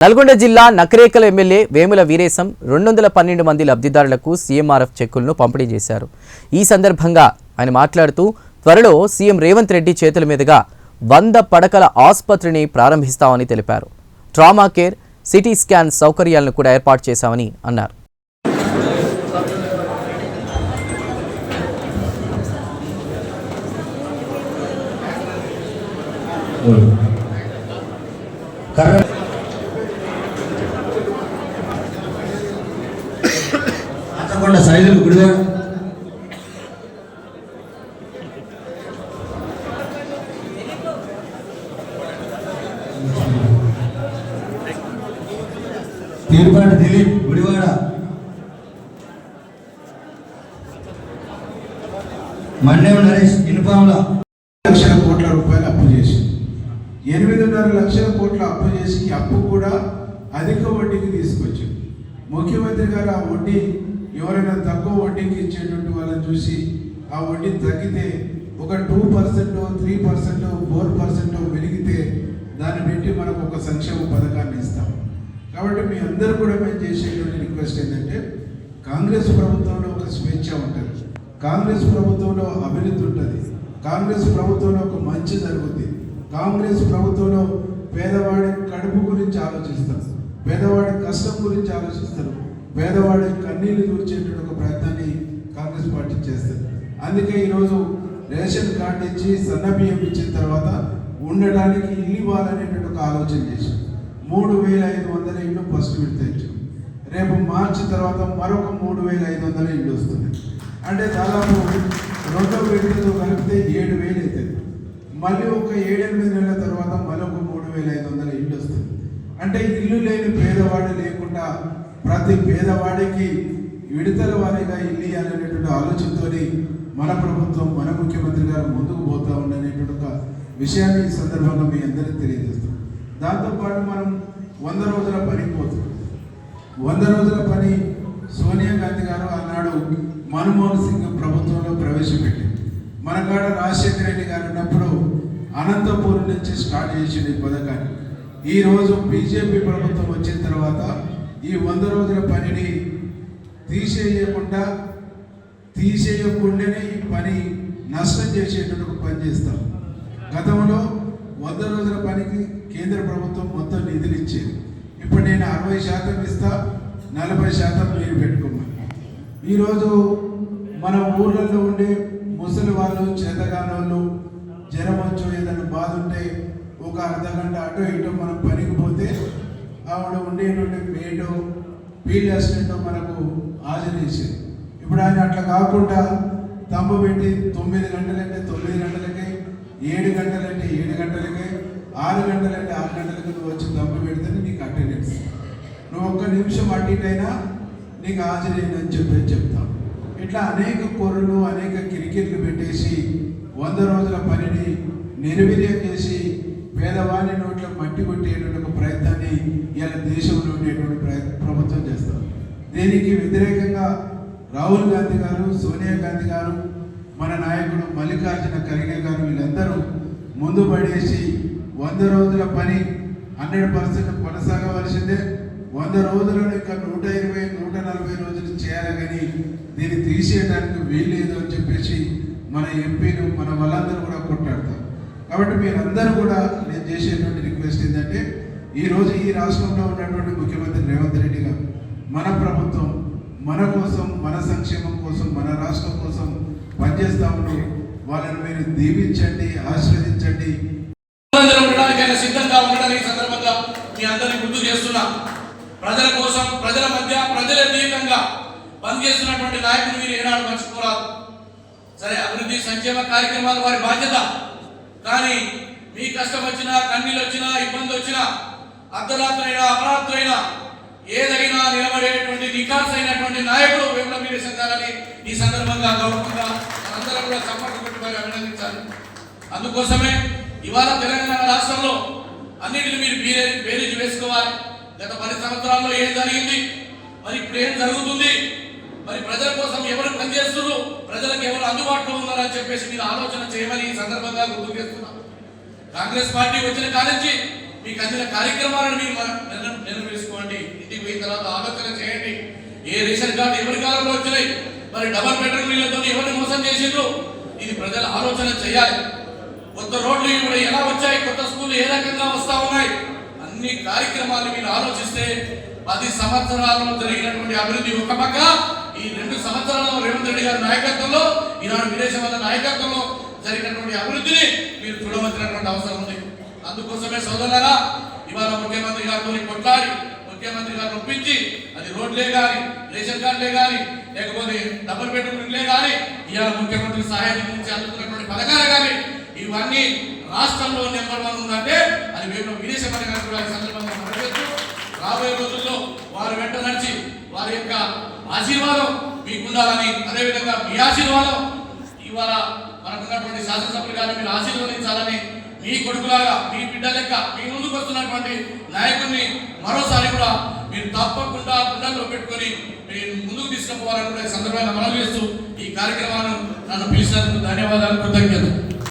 నల్గొండ జిల్లా నకరేకల ఎమ్మెల్యే వేముల వీరేశం రెండు వందల పన్నెండు మంది లబ్ధిదారులకు సీఎంఆర్ఎఫ్ చెక్కులను పంపిణీ చేశారు. ఈ సందర్భంగా ఆయన మాట్లాడుతూ త్వరలో సీఎం రేవంత్ రెడ్డి చేతుల మీదుగా వంద పడకల ఆసుపత్రిని ప్రారంభిస్తామని తెలిపారు. ట్రామా కేర్ సిటీ స్కాన్ సౌకర్యాలను కూడా ఏర్పాటు చేశామని అన్నారు. కర్ర ఆచకొండ సైజులు గుడివాడ తీరుపాటి దిలీప్ గుడివాడ. మన్నేవ నరేష్ ఇన్ఫామ్ల లక్షల కోట్ల రూపాయలు అప్పు చేసి. ఎనిమిదిన్నర లక్షల కోట్ల అప్పు చేసి అప్పు కూడా అధిక వడ్డీకి తీసుకొచ్చింది. ముఖ్యమంత్రి గారు ఆ వడ్డీ ఎవరైనా తక్కువ వడ్డీకి ఇచ్చేటువంటి వాళ్ళని చూసి ఆ వడ్డీ తగ్గితే ఒక two percent three percent four percent వెలిగితే దాన్ని పెట్టి మనకు ఒక సంక్షేమ పథకాన్ని ఇస్తాం. కాబట్టి మీ అందరూ కూడా మేము చేసేటువంటి రిక్వెస్ట్ ఏంటంటే కాంగ్రెస్ ప్రభుత్వంలో ఒక స్వేచ్ఛ ఉంటుంది. కాంగ్రెస్ ప్రభుత్వంలో అభివృద్ధి ఉంటుంది. కాంగ్రెస్ ప్రభుత్వంలో ఒక మంచి జరుగుతుంది కాంగ్రెస్ ప్రభుత్వంలో పేదవాడి కడుపు గురించి ఆలోచిస్తారు. పేదవాడి కష్టం గురించి ఆలోచిస్తారు. పేదవాడి కన్నీళ్ళు దూర్చేటువంటి ఒక ప్రయత్నాన్ని కాంగ్రెస్ పార్టీ చేస్తుంది. అందుకే ఈరోజు రేషన్ కార్డు ఇచ్చి సన్న బియ్యం ఇచ్చిన తర్వాత ఉండడానికి ఇల్లు ఇవ్వాలనేటువంటి ఒక ఆలోచన చేశాం మూడు వేల ఐదు వందల ఇల్లు ఫస్ట్ విడత ఇచ్చాం రేపు మార్చి తర్వాత మరొక మూడు వేల ఐదు వందల ఇల్లు వస్తుంది అంటే దాదాపు రెండో విడతతో కలిపితే ఏడు వేలు అవుతుంది. మళ్ళీ ఒక ఏడెనిమిది నెలల తర్వాత మరొక మూడు వేల ఐదు వందల ఇల్లు వస్తుంది అంటే ఇల్లు లేని పేదవాడు లేకుండా ప్రతి పేదవాడికి విడతల వారీగా ఇల్లి ఇవ్వాలనేటువంటి ఆలోచనతోని మన ప్రభుత్వం మన ముఖ్యమంత్రి గారు ముందుకు పోతా ఉండనేటువంటి ఒక విషయాన్ని ఈ సందర్భంగా మీ అందరికీ తెలియజేస్తాం దాంతోపాటు మనం వంద రోజుల పనికి పోతాం. వంద రోజుల పని సోనియా గాంధీ గారు ఆనాడు మన్మోహన్ సింగ్ ప్రభుత్వంలో ప్రవేశపెట్టింది మన కాడ రాజశేఖర రెడ్డి గారు ఉన్నప్పుడు అనంతపూర్ నుంచి స్టార్ట్ చేసింది ఈ పథకాన్ని. ఈరోజు బీజేపీ ప్రభుత్వం వచ్చిన తర్వాత ఈ వంద రోజుల పనిని తీసేయకుండా తీసేయకుండానే ఈ పని నష్టం చేసేటట్టు ఒక పని చేస్తాం గతంలో వంద రోజుల పనికి కేంద్ర ప్రభుత్వం మొత్తం నిధులు ఇచ్చేది. ఇప్పుడు నేను అరవై శాతం ఇస్తా నలభై శాతం మీరు పెట్టుకున్నాను ఈరోజు మన ఊర్లలో ఉండే ముసలి వాళ్ళు చేతగానోళ్ళు జ్వరం వచ్చో ఏదైనా బాధ ఉంటే ఒక అర్ధ గంట అటు ఇటు మనం పని ఆవిడ ఉండేటువంటి మేడో ఫీల్డ్ అసిస్టెంట్ మనకు హాజరేసేది ఇప్పుడు ఆయన అట్లా కాకుండా తమ్ము పెట్టి తొమ్మిది గంటలంటే తొమ్మిది గంటలకే ఏడు గంటలంటే ఏడు గంటలకే ఆరు గంటలంటే ఆరు గంటలకి నువ్వు వచ్చి తమ్ము పెడితేనే నీకు అటెండెన్స్. నువ్వు ఒక్క నిమిషం అటు అయినా నీకు హాజరైందని చెప్పి చెప్తాం. ఇట్లా అనేక కూరలు అనేక కిరికెట్లు పెట్టేసి వంద రోజుల పనిని నిర్వీర్యం చేసి పేదవాని నోట్ల మట్టి కొట్టేటువంటి ఒక ప్రయత్నాన్ని ఇవాళ దేశంలో ఉండేటువంటి ప్రయత్ ప్రభుత్వం చేస్తారు దీనికి వ్యతిరేకంగా రాహుల్ గాంధీ గారు సోనియా గాంధీ గారు మన నాయకుడు మల్లికార్జున ఖర్గే గారు వీళ్ళందరూ ముందు పడేసి వంద రోజుల పని హండ్రెడ్ పర్సెంట్ కొనసాగవలసిందే. వంద రోజులను ఇంకా నూట ఇరవై నూట నలభై రోజులు చేయాలి కానీ దీన్ని తీసేయడానికి వీల్లేదు అని చెప్పేసి మన ఎంపీలు మన వాళ్ళందరూ కూడా కొట్టాడతారు కాబట్టి మీరందరూ కూడా నేను చేసేటువంటి రిక్వెస్ట్ ఏంటంటే ఈరోజు ఈ రాష్ట్రంలో ఉన్నటువంటి ముఖ్యమంత్రి రేవంత్ రెడ్డి గారు మన ప్రభుత్వం మన కోసం మన సంక్షేమం కోసం మన రాష్ట్రం కోసం పనిచేస్తామని వాళ్ళని మీరు దీవించండి ఆశీర్వదించండి. సిద్ధంగా ఉండడానికి సందర్భంగా మీ అందరినీ గుర్తు చేస్తున్నా. ప్రజల కోసం ప్రజల మధ్య ప్రజల దీపంగా పనిచేస్తున్నటువంటి నాయకులు మీరు ఏనాడు మర్చిపోరాదు సరే అభివృద్ధి సంక్షేమ కార్యక్రమాలు వారి బాధ్యత. కానీ మీ కష్టం వచ్చినా కన్నీళ్ళు వచ్చినా ఇబ్బంది వచ్చినా అర్ధరాత్రైనా అపరాత్రైనా ఏదైనా నిలబడేటువంటి నికాస్ అయినటువంటి నాయకుడు వేముల వీరేశం ఈ సందర్భంగా గౌరవంగా మనందరం కూడా చప్పట్లు పెట్టి మరి అభినందించాలి. అందుకోసమే ఇవాళ తెలంగాణ రాష్ట్రంలో అన్నిటిని మీరు బీరే బేరీజు వేసుకోవాలి. గత పది సంవత్సరాల్లో ఏం జరిగింది? మరి ఇప్పుడు ఏం జరుగుతుంది? మరి ప్రజల కోసం ఎవరు పనిచేస్తున్నారు? ప్రజలకు ఎవరు అందుబాటులో ఉన్నారని చెప్పేసి మీరు ఆలోచన చేయమని ఈ సందర్భంగా గుర్తు చేస్తున్నాం. కాంగ్రెస్ పార్టీ వచ్చిన కానించి మీకు అందిన కార్యక్రమాలను మీరు మన- ఏ రేషన్ కార్డు ఎవరి కాలంలో వచ్చినాయి. మరి డబల్ బెడ్రూమ్ ఇళ్ళతో ఎవరిని మోసం చేసిండ్రు? ఇది ప్రజలు ఆలోచన చేయాలి. కొత్త రోడ్లు ఇప్పుడు ఎలా వచ్చాయి? కొత్త స్కూళ్ళు ఏ రకంగా వస్తా ఉన్నాయి? అన్ని కార్యక్రమాలు మీరు ఆలోచిస్తే పది సంవత్సరాలలో జరిగినటువంటి అభివృద్ధి ఒక పక్క ఈ రెండు సంవత్సరాలలో రేవంత్ రెడ్డి గారి నాయకత్వంలో ఈనాడు విదేశవాద నాయకత్వంలో జరిగినటువంటి అభివృద్ధిని మీరు చూడవలసినటువంటి అవసరం ఉంది. అందుకోసమే సోదరులారా ఇవాళ ముఖ్యమంత్రి గారితో కొట్లాడి ముఖ్యమంత్రి గారు ఒప్పించి అది రోడ్లే కానీ రేషన్ కార్డులే కానీ లేకపోతే డబుల్ బెడ్రూమ్లే కానీ ఇవాళ ముఖ్యమంత్రి సహాయం నుంచి అందుతున్నటువంటి పథకాలు కానీ ఇవన్నీ రాష్ట్రంలో నెంబర్ వన్ ఉందంటే అది మేము విదేశ పథకాలు కూడా సందర్భంగా రాబోయే రోజుల్లో వారు వెంట నడిచి వారి యొక్క ఆశీర్వాదం మీకు ఉండాలని అదేవిధంగా మీ ఆశీర్వాదం ఇవాళ మనకున్నటువంటి శాసనసభ్యులు గారిని మీరు ఆశీర్వదించాలని మీ కొడుకులాగా మీ బిడ్డ లెక్క మీ ముందుకు వస్తున్నటువంటి నాయకుడిని మరోసారి కూడా మీరు తప్పకుండా గుండెల్లో పెట్టుకొని మీరు ముందుకు తీసుకుపోవాలని కూడా ఈ సందర్భంగా మనం చేస్తూ ఈ కార్యక్రమాన్ని నన్ను పిలిచినందుకు ధన్యవాదాలు కృతజ్ఞతలు.